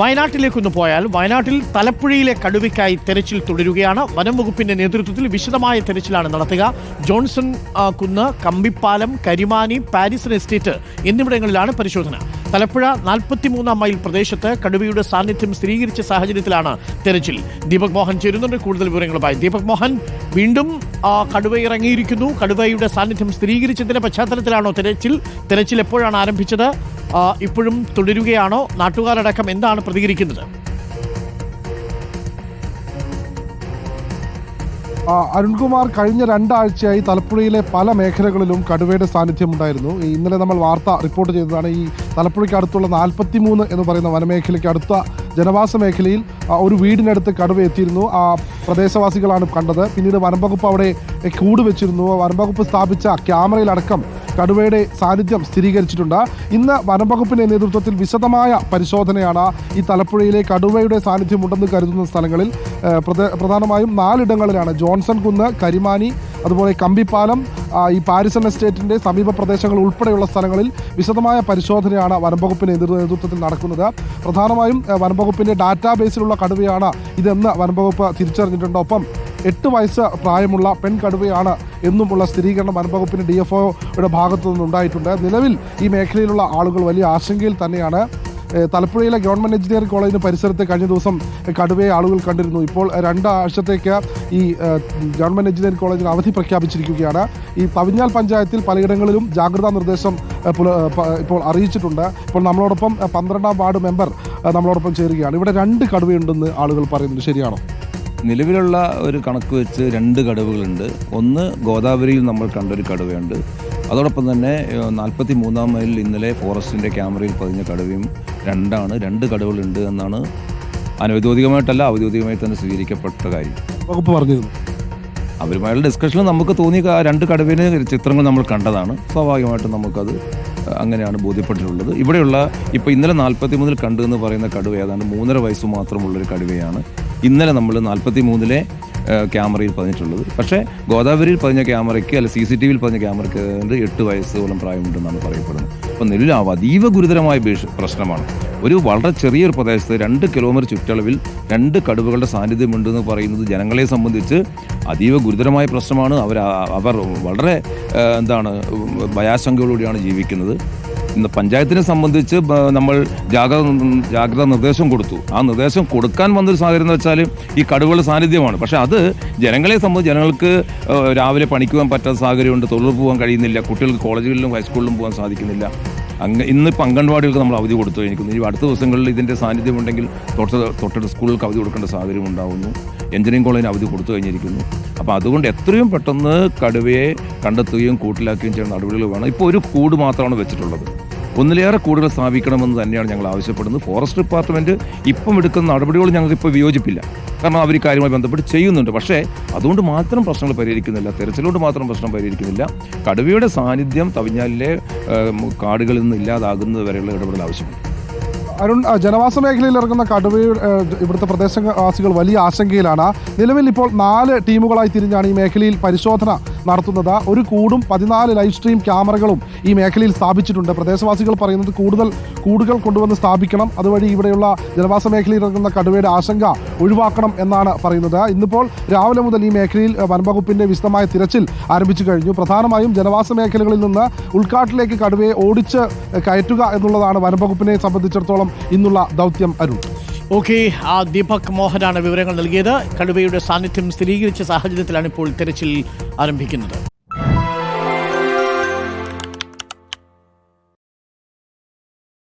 വയനാട്ടിലേക്കൊന്ന് പോയാൽ വയനാട്ടിൽ തലപ്പുഴയിലെ കടുവയ്ക്കായി തെരച്ചിൽ തുടരുകയാണ്. വനം വകുപ്പിന്റെ നേതൃത്വത്തിൽ വിശദമായ തെരച്ചിലാണ് നടത്തുക. ജോൺസൺ കുന്ന് കമ്പിപ്പാലം കരിമാനി പാരിസൺ എസ്റ്റേറ്റ് എന്നിവിടങ്ങളിലാണ് പരിശോധന. തലപ്പുഴ നാൽപ്പത്തിമൂന്നാം മൈൽ പ്രദേശത്ത് കടുവയുടെ സാന്നിധ്യം സ്ഥിരീകരിച്ച സാഹചര്യത്തിലാണ് തെരച്ചിൽ. ദീപക് മോഹൻ ചേരുന്നുണ്ട്. കൂടുതൽ വിവരങ്ങളുമായി ദീപക് മോഹൻ. വീണ്ടും കടുവ ഇറങ്ങിയിരിക്കുന്നു. കടുവയുടെ സാന്നിധ്യം സ്ഥിരീകരിച്ചതിന്റെ പശ്ചാത്തലത്തിലാണോ തെരച്ചിൽ? തെരച്ചിൽ എപ്പോഴാണ് ആരംഭിച്ചത്? ഇപ്പോഴും തുടരുകയാണോ? നാട്ടുകാരടക്കം എന്താണ് പ്രതികരിക്കുന്നത്? അരുൺകുമാർ കഴിഞ്ഞ രണ്ടാഴ്ചയായി തലപ്പുഴയിലെ പല മേഖലകളിലും കടുവയുടെ സാന്നിധ്യം ഉണ്ടായിരുന്നു ഇന്നലെ നമ്മൾ വാർത്ത റിപ്പോർട്ട് ചെയ്തതാണ് ഈ തലപ്പുഴയ്ക്ക് അടുത്തുള്ള നാൽപ്പത്തിമൂന്ന് എന്ന് പറയുന്ന വനമേഖലയ്ക്ക് അടുത്ത ജനവാസ മേഖലയിൽ ഒരു വീടിനടുത്ത് കടുവ എത്തിയിരുന്നു. ആ പ്രദേശവാസികളാണ് കണ്ടത്. പിന്നീട് വനംവകുപ്പ് അവിടെ കൂട് വെച്ചിരുന്നു. വനംവകുപ്പ് സ്ഥാപിച്ച ക്യാമറയിലടക്കം കടുവയുടെ സാന്നിധ്യം സ്ഥിരീകരിച്ചിട്ടുണ്ട്. ഇന്ന് വനംവകുപ്പിന്റെ നേതൃത്വത്തിൽ വിശദമായ പരിശോധനയാണ് ഈ തലപ്പുഴയിലെ കടുവയുടെ സാന്നിധ്യം ഉണ്ടെന്ന് കരുതുന്ന സ്ഥലങ്ങളിൽ. പ്രധാനമായും നാലിടങ്ങളിലാണ്. ജോൺസൺ കുന്ന് കരിമാനി അതുപോലെ കമ്പിപ്പാലം ഈ പാരിസൺ എസ്റ്റേറ്റിന്റെ സമീപ പ്രദേശങ്ങൾ ഉൾപ്പെടെയുള്ള സ്ഥലങ്ങളിൽ വിശദമായ പരിശോധനയാണ് വനംവകുപ്പിന്റെ നേതൃ- നേതൃത്വത്തിൽ നടക്കുന്നത്. പ്രധാനമായും വനംവകുപ്പിന്റെ ഡാറ്റാബേസിലുള്ള കടുവയാണ് ഇതെന്ന് വനംവകുപ്പ് തിരിച്ചറിഞ്ഞിട്ടുണ്ട്. ഒപ്പം എട്ട് വയസ്സ് പ്രായമുള്ള പെൺ കടുവയാണ് എന്നുമുള്ള സ്ഥിരീകരണം വനംവകുപ്പിന് ഡി എഫ് ഒയുടെ ഭാഗത്തു നിന്നുണ്ടായിട്ടുണ്ട്. നിലവിൽ ഈ മേഖലയിലുള്ള ആളുകൾ വലിയ ആശങ്കയിൽ തന്നെയാണ്. തലപ്പുഴയിലെ ഗവൺമെന്റ് എഞ്ചിനീയറിംഗ് കോളേജിന് പരിസരത്ത് കഴിഞ്ഞ ദിവസം കടുവയെ ആളുകൾ കണ്ടിരുന്നു. ഇപ്പോൾ രണ്ടാഴ്ചത്തേക്ക് ഈ ഗവൺമെന്റ് എഞ്ചിനീയറിംഗ് കോളേജിന് അവധി പ്രഖ്യാപിച്ചിരിക്കുകയാണ്. ഈ തവിഞ്ഞാൽ പഞ്ചായത്തിൽ പലയിടങ്ങളിലും ജാഗ്രതാ നിർദ്ദേശം ഇപ്പോൾ അറിയിച്ചിട്ടുണ്ട്. ഇപ്പോൾ നമ്മളോടൊപ്പം പന്ത്രണ്ടാം വാർഡ് മെമ്പർ നമ്മളോടൊപ്പം ചേരുകയാണ്. ഇവിടെ രണ്ട് കടുവയുണ്ടെന്ന് ആളുകൾ പറയുന്നുണ്ട്. ശരിയാണോ? നിലവിലുള്ള ഒരു കണക്ക് വെച്ച് രണ്ട് കടുവകളുണ്ട്. ഒന്ന് ഗോദാവരിയിൽ നമ്മൾ കണ്ടൊരു കടുവയുണ്ട്. അതോടൊപ്പം തന്നെ നാൽപ്പത്തി മൂന്നാം മൈലിൽ ഇന്നലെ ഫോറസ്റ്റിന്റെ ക്യാമറയിൽ പതിഞ്ഞ കടുവയും രണ്ടാണ്. രണ്ട് കടുവകളുണ്ട് എന്നാണ് അനൗദ്യോഗികമായിട്ടല്ല ഔദ്യോഗികമായി തന്നെ സ്വീകരിക്കപ്പെട്ട കാര്യം. വകുപ്പ് പറഞ്ഞു അവരുമായുള്ള ഡിസ്കഷനിൽ നമുക്ക് തോന്നിയ രണ്ട് കടുവിന് ചിത്രങ്ങൾ നമ്മൾ കണ്ടതാണ്. സ്വാഭാവികമായിട്ടും നമുക്കത് അങ്ങനെയാണ് ബോധ്യപ്പെട്ടിട്ടുള്ളത്. ഇവിടെയുള്ള ഇപ്പോൾ ഇന്നലെ നാൽപ്പത്തി മൂന്നിൽ കണ്ടു എന്ന് പറയുന്ന കടുവ ഏതാണ്ട് മൂന്നര വയസ്സ് മാത്രമുള്ളൊരു കടുവയാണ്. ഇന്നലെ നമ്മൾ നാൽപ്പത്തി മൂന്നിലെ ക്യാമറയിൽ പതിഞ്ഞിട്ടുള്ളത്. പക്ഷേ ഗോദാവരിയിൽ പതിഞ്ഞ ക്യാമറയ്ക്ക് അല്ല സി സി ടി വിയിൽ പതിഞ്ഞ ക്യാമറയ്ക്ക് എട്ട് വയസ്സോളം പ്രായമുണ്ടെന്നാണ് പറയപ്പെടുന്നത്. അപ്പോൾ നെല്ലാവ് അതീവ ഗുരുതരമായ പ്രശ്നമാണ്. ഒരു വളരെ ചെറിയൊരു പ്രദേശത്ത് രണ്ട് കിലോമീറ്റർ ചുറ്റളവിൽ രണ്ട് കടുവകളുടെ സാന്നിധ്യമുണ്ടെന്ന് പറയുന്നത് ജനങ്ങളെ സംബന്ധിച്ച് അതീവ ഗുരുതരമായ പ്രശ്നമാണ്. അവർ അവർ വളരെ എന്താണ് ഭയാശങ്കയോടുകൂടിയാണ് ജീവിക്കുന്നത്. പഞ്ചായത്തിനെ സംബന്ധിച്ച് നമ്മൾ ജാഗ്രത ജാഗ്രതാ നിർദ്ദേശം കൊടുത്തു. ആ നിർദ്ദേശം കൊടുക്കാൻ വന്നൊരു സാഹചര്യം എന്ന് വെച്ചാൽ ഈ കടുവകളുടെ സാന്നിധ്യമാണ്. പക്ഷേ അത് ജനങ്ങളെ സംബന്ധിച്ച് ജനങ്ങൾക്ക് രാവിലെ രാവിലെ പണിക്കുവാൻ പറ്റാത്ത സാഹചര്യമുണ്ട് തൊഴിൽ പോകാൻ കഴിയുന്നില്ല കുട്ടികൾക്ക് കോളേജുകളിലും ഹൈസ്കൂളിലും പോകാൻ സാധിക്കുന്നില്ല. അങ്ങ് ഇന്നിപ്പോൾ അംഗൻവാടികൾക്ക് നമ്മൾ അവധി കൊടുത്തു കഴിഞ്ഞിരിക്കുന്നു. ഇനി അടുത്ത ദിവസങ്ങളിൽ ഇതിന്റെ സാന്നിധ്യം ഉണ്ടെങ്കിൽ തൊട്ട തൊട്ടടുത്ത സ്കൂളുകൾക്ക് അവധി കൊടുക്കേണ്ട സാഹചര്യം ഉണ്ടാകുന്നു എഞ്ചിനീയറിംഗ് കോളേജിന് അവധി കൊടുത്തു കഴിഞ്ഞിരിക്കുന്നു. അപ്പോൾ അതുകൊണ്ട് എത്രയും പെട്ടെന്ന് കടുവയെ കണ്ടെത്തുകയും കൂട്ടിലാക്കുകയും ചെയ്യുന്ന നടപടികൾ വേണം. ഇപ്പോൾ ഒരു കൂട് മാത്രമാണ് വെച്ചിട്ടുള്ളത്. ഒന്നിലേറെ കൂടുതൽ സ്ഥാപിക്കണമെന്ന് തന്നെയാണ് ഞങ്ങൾ ആവശ്യപ്പെടുന്നത്. ഫോറസ്റ്റ് ഡിപ്പാർട്ട്മെന്റ് ഇപ്പം എടുക്കുന്ന നടപടികൾ ഞങ്ങൾക്കിപ്പോൾ വിയോജിപ്പില്ല. കാരണം അവർ കാര്യമായി ബന്ധപ്പെട്ട് ചെയ്യുന്നുണ്ട്. പക്ഷേ അതുകൊണ്ട് മാത്രം പ്രശ്നങ്ങൾ പരിഹരിക്കുന്നില്ല. തെരച്ചിലുകൊണ്ട് മാത്രം പ്രശ്നം പരിഹരിക്കുന്നില്ല. കടുവയുടെ സാന്നിധ്യം തവിഞ്ഞാലിലെ കാടുകളിൽ നിന്ന് ഇല്ലാതാകുന്നത് വരെയുള്ള ഇടപെടൽ ആവശ്യമാണ് അരുൺ ജനവാസ മേഖലയിൽ ഇറങ്ങുന്ന കടുവ ഇവിടുത്തെ പ്രദേശവാസികൾ വലിയ ആശങ്കയിലാണ്. നിലവിൽ ഇപ്പോൾ നാല് ടീമുകളായി തിരിഞ്ഞാണ് ഈ മേഖലയിൽ പരിശോധന നടത്തുന്നത്. ഒരു കൂടും പതിനാല് ലൈവ് സ്ട്രീം ക്യാമറകളും ഈ മേഖലയിൽ സ്ഥാപിച്ചിട്ടുണ്ട്. പ്രദേശവാസികൾ പറയുന്നത് കൂടുതൽ കൂടുകൾ കൊണ്ടുവന്ന് സ്ഥാപിക്കണം. അതുവഴി ഇവിടെയുള്ള ജനവാസ മേഖലയിൽ ഇറങ്ങുന്ന കടുവയുടെ ആശങ്ക ഒഴിവാക്കണം എന്നാണ് പറയുന്നത്. ഇന്നിപ്പോൾ രാവിലെ മുതൽ ഈ മേഖലയിൽ വനംവകുപ്പിന്റെ വിശദമായ തിരച്ചിൽ ആരംഭിച്ചു കഴിഞ്ഞു. പ്രധാനമായും ജനവാസ മേഖലകളിൽ നിന്ന് ഉൾക്കാട്ടിലേക്ക് കടുവയെ ഓടിച്ച് കയറ്റുക എന്നുള്ളതാണ് വനംവകുപ്പിനെ സംബന്ധിച്ചിടത്തോളം ഇന്നുള്ള ദൗത്യം അരുൺ. ഓക്കെ ആ ദീപക് മോഹനാണ് വിവരങ്ങൾ നൽകിയത്. കടുവയുടെ സാന്നിധ്യം സ്ഥിരീകരിച്ച സാഹചര്യത്തിലാണ് ഇപ്പോൾ തെരച്ചിൽ ആരംഭിക്കുന്നത്.